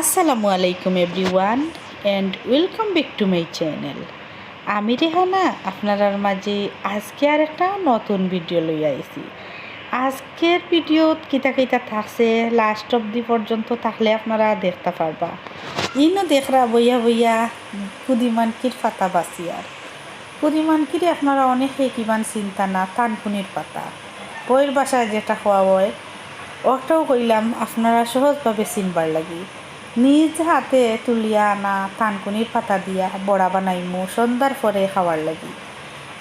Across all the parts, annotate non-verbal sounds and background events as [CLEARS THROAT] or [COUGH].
আসসালামু আলাইকুম everyone and welcome back to my channel আমি রেহানা আপনার মাঝে আজকে আর একটা নতুন ভিডিও লই আইছি। আজকের ভিডিওত কিতা কিতা থাকছে লাস্ট অব্দি পর্যন্ত থাকলে আপনারা দেখতে পারবা। ইনো দেখরা বইয়া বইয়া কুদিমানকির পাতা বাসি আর। কুদিমানকিরে আপনারা অনেকে কিমান চিন্তা না, তানকুনির পাতা। বইয়ের বাসায় যেটা খাওয়া হয়, ওটাও কইলাম, আপনারা সহজভাবে চিনবার লাগি। নিজ হাতে তুলিয়া আনা তানকুনির পাতা দিয়া বড়া বানাইমু সন্ধ্যার পরে খাওয়ার লাগি।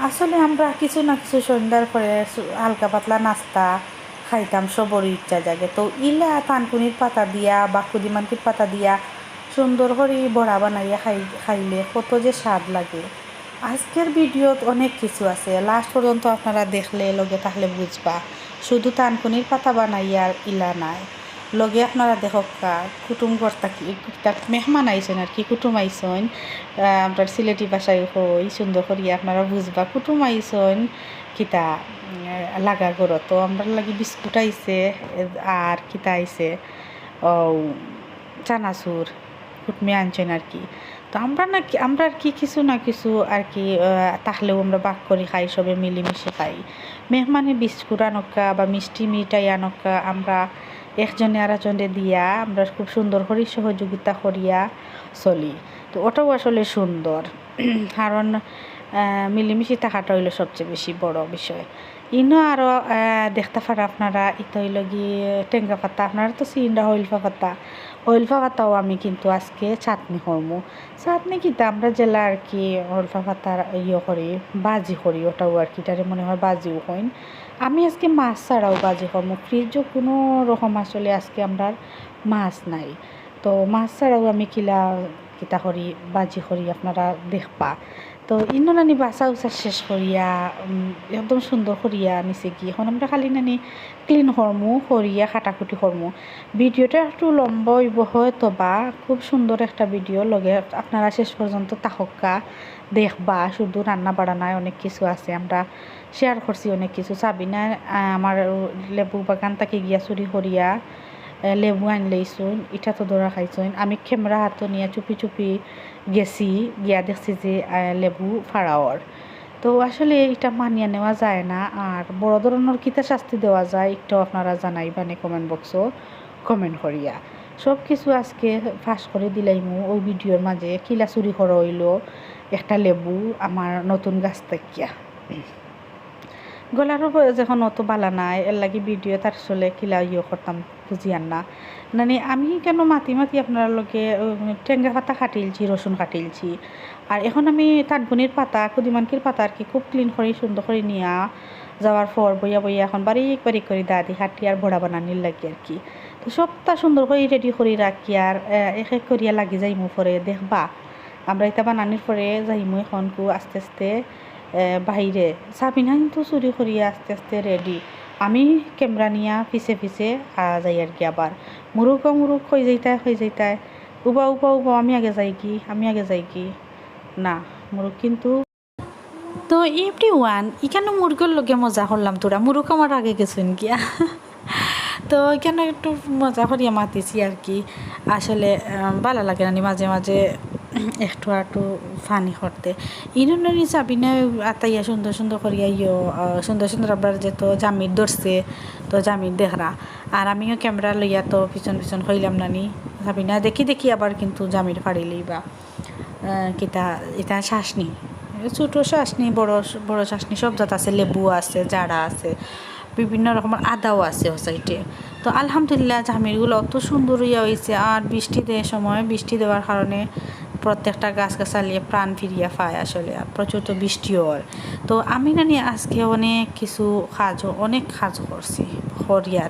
আসলে আমরা কিছু না কিছু সন্ধ্যার পরে হালকা পাতলা নাস্তা খাইতাম সবরই ইচ্ছা জাগে। তো ইলা তানকুনির পাতা দিয়া বা কুদিমানকির পাতা দিয়া সুন্দর করে বড়া বানাইয়া খাই খাইলে কত যে স্বাদ লাগে। আজকের ভিডিওত অনেক কিছু আছে। লাস্ট পর্যন্ত আপনারা দেখলে, লগে তাহলে বুঝবা। শুধু তানকুনির পাতা বানাইয়া আর ইলা নাই। লগে আপনারা দেখক কুটুম কর্তা কি মেহমান আইসেন আর কি, কুটুম আইসন আপনার সিলেটি ভাষায় হই, সুন্দর করিয়া আপনারা বুঝবা, কুটুম আইসন কিতা লাগা করো তো আমরা লাগি বিস্কুট আইছে আর কিতা আইছে, ও, চানাচুর, কুটমে আনছেন আর কি। তো আমরা না আমরা আর কি কিছু না কিছু আর কি তাহলেও আমরা বাক করে খাই, সবে মিলেমিশে খাই। মেহমানে বিস্কুট আনকা বা মিষ্টি মিঠাই আনকা আমরা একজনে আরেকজনে দিয়া আমরা খুব সুন্দর হরি সহযোগিতা করিয়া চলি। তো ওটাও আসলে সুন্দর। [CLEARS THROAT] কারণ মিলেমিশে থাকাটা হইল সবচেয়ে বেশি বড় বিষয়। ইনো আরও দেখতে পারা আপনারা ইতো হইল গিয়ে টেঙ্গা পাতা। আপনারা তো চিন্ডা হইলফা পাতা। হইলফা পাতাও আমি কিন্তু আজকে চাটনি করমু। চাটনি কিতা আমরা জেলা আর কি হইলফা পাতার ইয়ে করি, বাজি করি, ওটাও আর কি তারে মনে হয় বাজিও কইন। আমি আজকে মাছ ছাড়াও বাজি করমু। ফ্রিজও কোনো রকম আসলে আজকে আমরা মাছ নাই। তো মাছ ছাড়াও আমি কিলা, কিতা করি, বাজি করি, আপনারা দেখবা। তো ইনো নানি বাসা উচা শেষ করিয়া একদম সুন্দর করিয়া নিছে কি। এখন আমরা খালি নানি ক্লিন হরমু করিয়া কাটাকুটি হরমু ভিডিওটা একটু লম্বা হইব হয়তো বা খুব সুন্দর একটা ভিডিও। লগে আপনারা শেষ পর্যন্ত তাহকা দেখবা শুধু রান্না বাড়ানায় অনেক কিছু আছে। আমরা শেয়ার করছি অনেক কিছু। সাবিনা আমার লেবু বাগান তাকে গিয়া চুরি আহ, লেবু আন লইছুন ইটা তো ধরা খাইছুন। আমি খেমরা হাতে নিয়ে চুপি চুপি গেছি, গিয়া দেখছি যে লেবু ফাড়াওয়ার তো আসলে এটা মানিয়ে নেওয়া যায় না। আর বড় ধরনের কিতা শাস্তি দেওয়া যায়, একটু আপনারা জানাই জানাইবানে কমেন্ট বক্সও কমেন্ট করিয়া। সব কিছু আজকে ফাঁস করে দিলাইমু। ওই ভিডিওর মাঝে কিলা চুরি করা হইল, একটা লেবু, আমার নতুন গাছ থাকিয়া গলারও বয়স এখন অত বালা নাই এর লাগি ভিডিও তার চলে কিলা ইয়ে করতাম বুঝিয়ান না। মানে আমি কেন মাতি মাতি আপনার উম, টেঙ্গা পাতা কাটিলছি রসুন কাটিলছি। আর এখন আমি তানকুনির পাতা কুদিমানকির পাতা আর কি খুব ক্লিন করে সুন্দর করে নিয়া যাওয়ার পর বইয়া বইয়া এখন বারিক বারিক করে দাদি কাটি আর বড়া বানানির লাগে আর কি। তো সবটা সুন্দর করে রেডি করে রাখি আর এক এক করিয়া লাগি যাইমু পরে দেখবা। আমরা এটা বানানির পরে যাইমু এখন আস্তে আস্তে। বাহিরে সাবিনা কিন্তু চুরি করিয়া আস্তে আস্তে রেডি আমি ক্যামেরা নিয়া পিছে পিছে যাই আর কি আবার মুরুক মুরুক হয়ে যাইতায় হয়ে যাইতায় উবা উবা উবা, আমি আগে যাই কি, আমি আগে যাই কি। না মুরুক কিন্তু তো এভরি ওয়ান এখানে মুরগের লগে মজা করলাম তোরা মুরুক আমার আগে গেছেন গিয়া তো এখানে একটু মজা করিয়া মাতিছি আর কি। আসলে ভালো লাগে না মাঝে মাঝে একটু একটু ফানি করতে ইনুনি চাবি না আতাইয়া সুন্দর সুন্দর করিয়া ইয়ো সুন্দর সুন্দর আবার যে তো জামির ধরছে তো জামির দেখরা আর আমিও ক্যামেরা লইয়া তো পিছন পিছন হইলাম নানি। ভাবি না দেখি দেখি আবার কিন্তু জামির ফাড়িলেই বা কিতা এটা শ্বাসনি ছোটো শ্বাসনি বড় বড় শ্বাসনি সব জাত আছে, লেবু আছে জাড়া আছে, বিভিন্ন রকমের আদাও আছে সাইডে তো আলহামদুলিল্লাহ জামিরগুলো অত সুন্দর ইয়া হয়েছে আর বৃষ্টি দেওয়ার সময় বৃষ্টি দেওয়ার কারণে প্রত্যেকটা গাছ গাছালিয়ে প্রাণ ফিরিয়া পায় আসলে প্রচুর তো বৃষ্টিও তো আমি নানি আজকে অনেক কিছু কাজ অনেক কাজ করছি হরিয়ার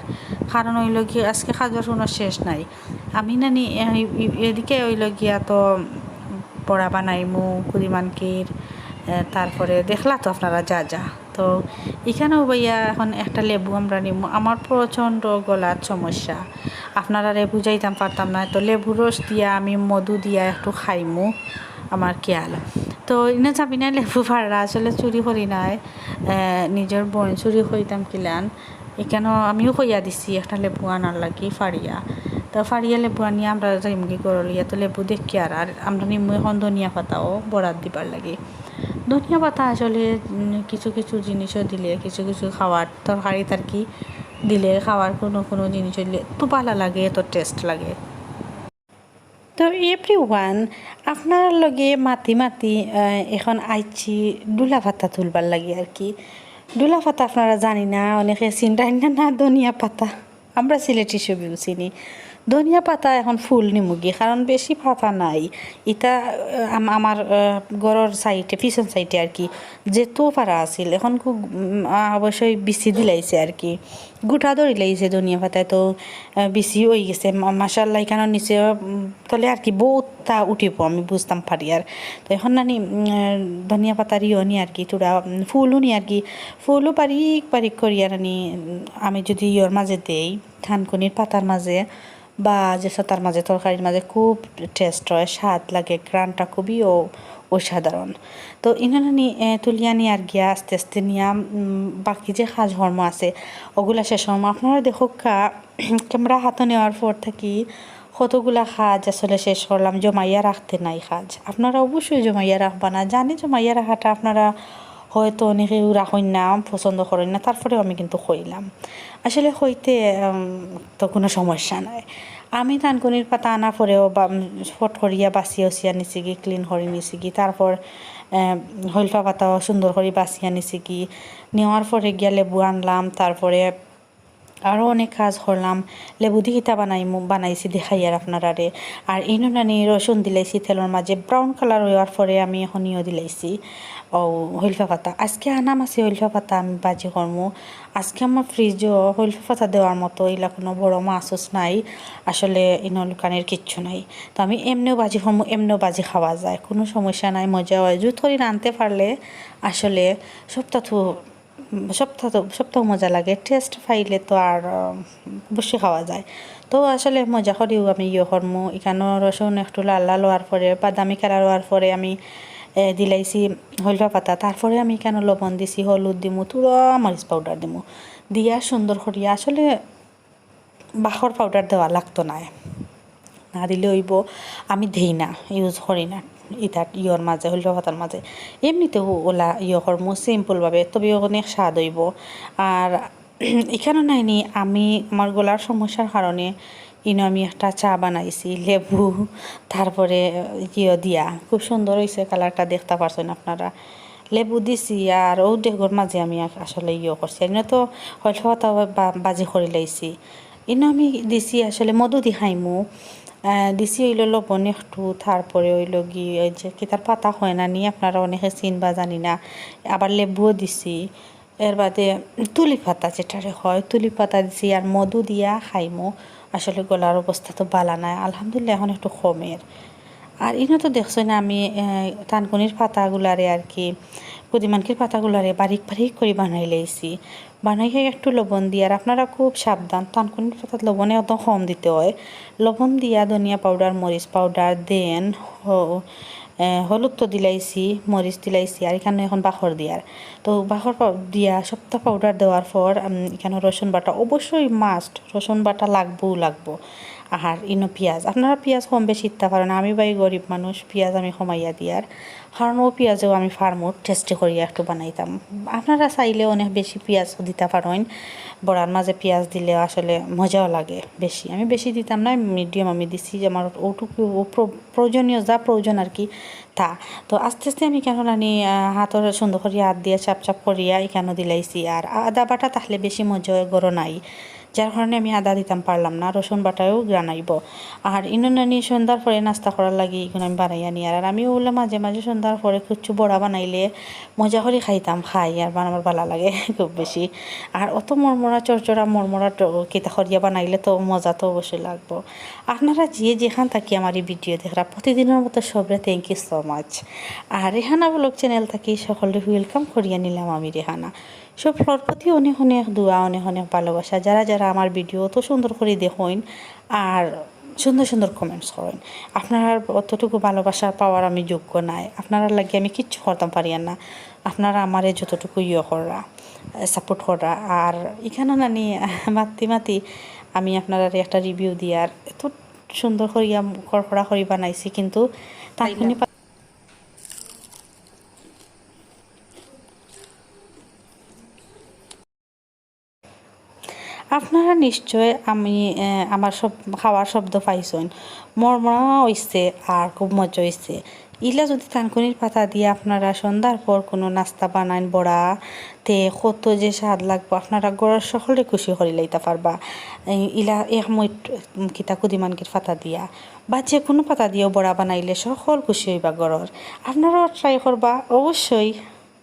কারণ হইল গিয়ে আজকে কাজের কোনো শেষ নাই। আমি নানি এ- এ- এদিকে হইল গিয়া তো পড়া বানাইমু কুদিমানকির এ, তারপরে দেখলা তো আপনারা যা যা। তো এখানেও ভাইয়া এখন একটা লেবু আমরা নিমু। আমার প্রচণ্ড গলার সমস্যা। আপনারা রে বুঝাইতাম পারতাম না, তো লেবু রস দিয়া আমি মধু দিয়া একটু খাইমু আমার খেয়াল। তো ইনে যাবি না লেবু ফাড়া আসলে চুরি করি নাই। নিজের বোন চুরি করিতাম কিলান। এখানেও আমিও কইয়া দিছি একটা লেবু আনার লাগি ফাড়িয়া। তো ফাড়িয়া লেবু আনি আমরা যাইমগি গরলিয়া তো লেবু দেখি আর আমরা নিমু এখন ধনিয়া পাতাও বরাত দিবার লাগে। ধনিয়া পাতা আসলে কিছু কিছু জিনিসও দিলে, কিছু কিছু খাওয়ার তরকারি আর কি দিলে, খাওয়ার কোনো কোনো জিনিস দিলে তো ভালো লাগে এত টেস্ট লাগে। তো এভরি ওয়ান আপনার লগে মাতি মাতি এখন আইছি ডুলা পাতা তুলবার লাগে আর কি। ডুলা পাতা আপনারা জানি না, অনেকে চিন্তা না, ধনিয়া পাতা। আমরা সিলেটি ছবিও চিনি। ধনিয়া পাতা এখন ফুল নিমুগি, কারণ বেশি পাতা নাই। ইটা আমার ঘরের সাইডে পিছন সাইডে আর কি যেতো পারা আছিল, এখন খুব অবশ্যই বিচি দিলাইছে আর কি। গুঠা ধরি লাইছে ধনিয়া পাতায় তো বিচি হয়ে গেছে। মাসাল্লাহ এখানের নিচে তলে আর কি বহুতটা উঠিব, আমি বুঝতাম পারি আর। তো এখন নানি ধনিয়া পাতার ইয়ে নি আর কি, তোরা ফুলও নি আর কি। ফুলও বারিক বারিক করিয়া নানি আমি যদি ইয়র মাঝে দেই থানকুনির পাতার মাঝে বা যে তার মাঝে তরকারির মাঝে খুব টেস্ট হয়, স্বাদ লাগে, গ্রানটা খুবই ও, অসাধারণ। তো ইনানি তুলিয়া নিয়ে আর গিয়া আস্তে আস্তে নিয়া বাকি যে সাজ ধর্ম আছে, ওগুলা শেষ হর্ম আপনারা দেখো কা ক্যামেরা হাতে নেওয়ার পর থাকি কতগুলা সাজ আসলে শেষ করলাম, জমাইয়া রাখতে নাই সাজ। আপনারা অবশ্যই জমাইয়া রাখবা না। জানি জমাইয়া রাখাটা আপনারা হয়তো অনেকে হই না, পছন্দ করেন না, তারপরেও আমি কিন্তু কইলাম। আসলে হইতে তো কোনো সমস্যা নাই। আমি থানকুনির পাতা আনা পরেও বা ফট করিয়া বাঁচিয়ে উচিয়া নিছি কি ক্লিন করে নিছি কি, তারপর হইলফা পাতাও সুন্দর করে বাঁচিয়ে নিছি কি, নেওয়ার পরে গিয়া লেবু আনলাম, তারপরে আরও অনেক কাজ করলাম। লেবু দি কিতা বানাই, বানাইছি, দেখাই আর আপনারারে আর। এই নানি রসুন দিলাইছি তেলের মাঝে ব্রাউন কালার হওয়ার পরে আমি এখন ইয়ে দিলাইছি। ও হইলফা পাতা। আজকে আনাম আছে হইলফা পাতা আমি বাজি করমু। আজকে আমার ফ্রিজও হইলফা পাতা দেওয়ার মতো এগুলা কোনো বড় মাছুস নাই। আসলে ইনো লুকানের কিচ্ছু নাই। তো আমি এমনিও বাজি করমু, এমনিও বাজি খাওয়া যায়। কোনো সমস্যা নাই, মজা হয়। জুত করে রানতে পারলে আসলে সপ্তাহ সপ্তাহ সপ্তাহ মজা লাগে। টেস্ট ফাইলে তো আর বসে খাওয়া যায়। তো আসলে মজা করিও আমি ইয়ে করমু। এখানে রসুন, একটু লাল লাল হওয়ার পরে, বাদামি কালার হওয়ার পরে আমি দিলাইছি হলফা পাতা। তারপরে আমি কেন লবণ দিছি, হলুদ দিমু তুরা মরিচ পাউডার দিমু। দিয়া সুন্দর করিয়া, আসলে বাখর পাউডার দেওয়া লাগতো না। না দিলে হইব, আমি দেই না ইউজ করি না। ইটার ইয়র মাঝে হলফা পাতার মাঝে এমনিতেও ওলা ইয়ে করমু সিম্পলভাবে তবে অনেক স্বাদ হইব। আর [CLEARS THROAT] এখানে নাইনি আমি আমার গলার সমস্যার কারণে ইনো আমি একটা চা বানাইছি, লেবু, তারপরে ইয়ে দিয়া। খুব সুন্দর হয়েছে কালারটা দেখতে পারছেন আপনারা। লেবু দিছি আর ও ডেগর মাঝে আমি আসলে ইয়ে করছি এনে তো হলফা বাজি করে লাইছি। ইনো আমি দিছি আসলে মধু দি খাইমু। দিছি হইল লবণ একটু, তারপরে হইল গি এই যে কিতার পাতা হয় না নি, আপনারা অনেকে চিনবা জানি না। আবার লেবুও দিছি। এর বাদে তুলি পাতা যেটারে হয়, তুলি পাতা দিছি আর মধু দিয়া খাইমু। আসলে গলার অবস্থা তো বালা নাই, আলহামদুলিল্লাহ এখন একটু কমের। আর ইনো তো দেখছ না আমি তানকুনির পাতাগুলারে আর কি পুদিমানকির পাতাগুলারে বারিক বারিক করে বানাই লাইছি। বানাইয়া একটু লবণ দিয়ে, আর আপনারা খুব সাবধান, তানকুনির পাতাত লবণে অত কম দিতে হয়। লবণ দিয়া ধনিয়া পাউডার, মরিচ পাউডার, দেন হলুদ তো দিলাইছি, মরিচ দিলাইছি, আর এখানে এখন বাখর দিয়ার। তো বাখর দিয়া সপ্তাহ পাউডার দেওয়ার পর এখানে রসুন বাটা অবশ্যই মাস্ট রসুন বাটা লাগবও লাগবো। আর ইনো পেঁয়াজ, আপনারা পেঁয়াজ কম বেশি দিতে পারেন আমি বাই গরিব মানুষ, পেঁয়াজ আমি কমাইয়া দিয়ার। ও পেঁয়াজও আমি ফার্মত টেস্টি করিয়া একটু বানাইতাম। আপনারা চাইলে অনেক বেশি পেঁয়াজ দিতে পারেন। বড়ার মাঝে পেঁয়াজ দিলে আসলে মজাও লাগে বেশি। আমি বেশি দিতাম না মিডিয়াম আমি দিছি যে আমার ওটুকু প্রয়োজনীয় যা প্রয়োজন আর কি তা। তো আস্তে আস্তে আমি কেন জানি হাতর সুন্দর করিয়া হাত দিয়ে চাপ চাপ করিয়া এখানে দিলাইছি। আর আদা বাটা তাহলে বেশি মজা গরো নাই। যার কারণে আমি আদা দিতাম পারলাম না, রসুন বাটাও গ্রানাইব। আর ইনানি সন্ধ্যার পরে নাস্তা করার লাগে এগুলো আমি বানাইয়া নিয়ে আর আমি ওগুলো মাঝে মাঝে সন্ধ্যার পরে কুচ্ছু বড়া বানাইলে মজা করে খাইতাম, খাই আর বানাবার ভালো লাগে [LAUGHS] খুব বেশি। আর অত মরমরা চরচরা মরমরা কিতা করিয়া বানাইলে তো মজা তো অবশ্যই লাগবো। আপনারা যে যেখান থাকি আমার এই ভিডিও দেখরা, প্রতিদিনের মতো সবরে থ্যাংক ইউ সো মাচ আর রেহানা ব্লগ চ্যানেল থাকি সকলে ওয়েলকাম করিয়া নিলাম আমি রেহানা। সবার প্রতি অনেক অনেক দোয়া, অনেক অনেক ভালোবাসা। যারা যারা আমার ভিডিও অত সুন্দর করে দেখুন আর সুন্দর সুন্দর কমেন্টস করেন। আপনার অতটুকু ভালোবাসা পাওয়ার আমি যোগ্য নাই। আপনারা লাগে আমি কিচ্ছু করতাম পারি না। আপনারা আমারে যতটুকু ইয়ে করা সাপোর্ট করা। আর এখানে না নানি মাতি মাতি আমি আপনারা একটা রিভিউ দিয়ার এত সুন্দর করিয়া করা করি বানাইছি কিন্তু তানকুনি আপনারা নিশ্চয় আমি আমার সব খাওয়ার শব্দ পাইছেন। মরমরা হইছে আর খুব মজা হইছে। ইলা যদি তানকুনির পাতা দিয়ে আপনারা সন্ধ্যার পর কোনো নাস্তা বানাইন বড়া তে, কত যে স্বাদ লাগবো, আপনারা গড়ের সকলে খুশি করে লাইতে পারবা। ইলা এক মই কিতা কুদিমানকির পাতা দিয়া বা যে কোনো পাতা দিয়েও বড়া বানাইলে সকল খুশি হইবা গড়র। আপনারাও ট্রাই করবা, অবশ্যই।